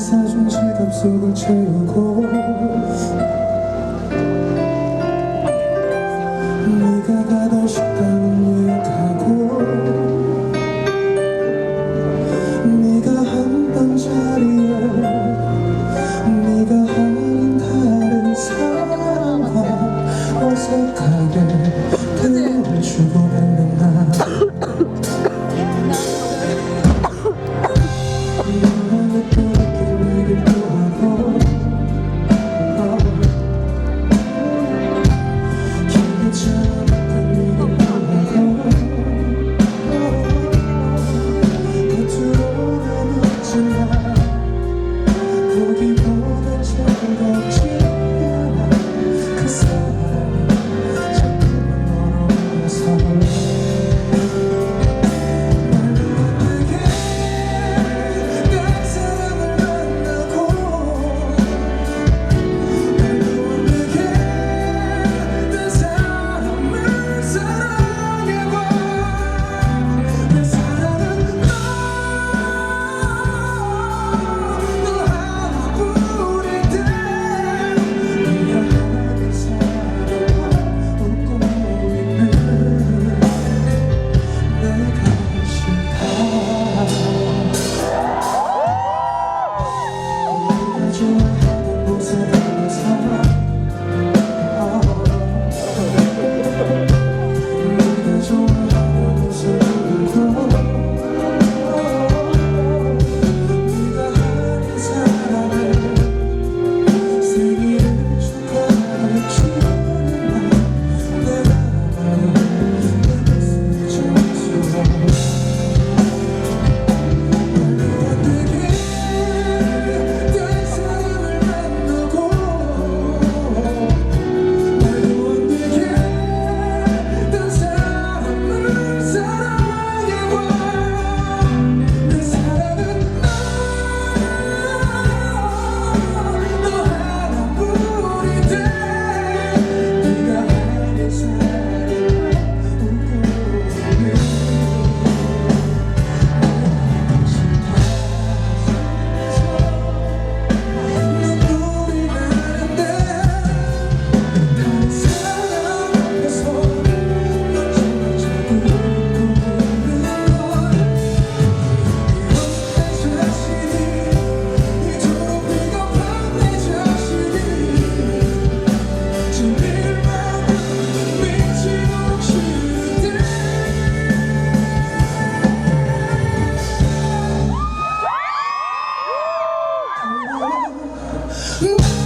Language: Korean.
사준 지갑 속을 채우고 네가 가던 싶다는 예약하고 네가 한방 자리에 네가 하는 다른 사람과 어색하게 그려주고 time Mm-hmm.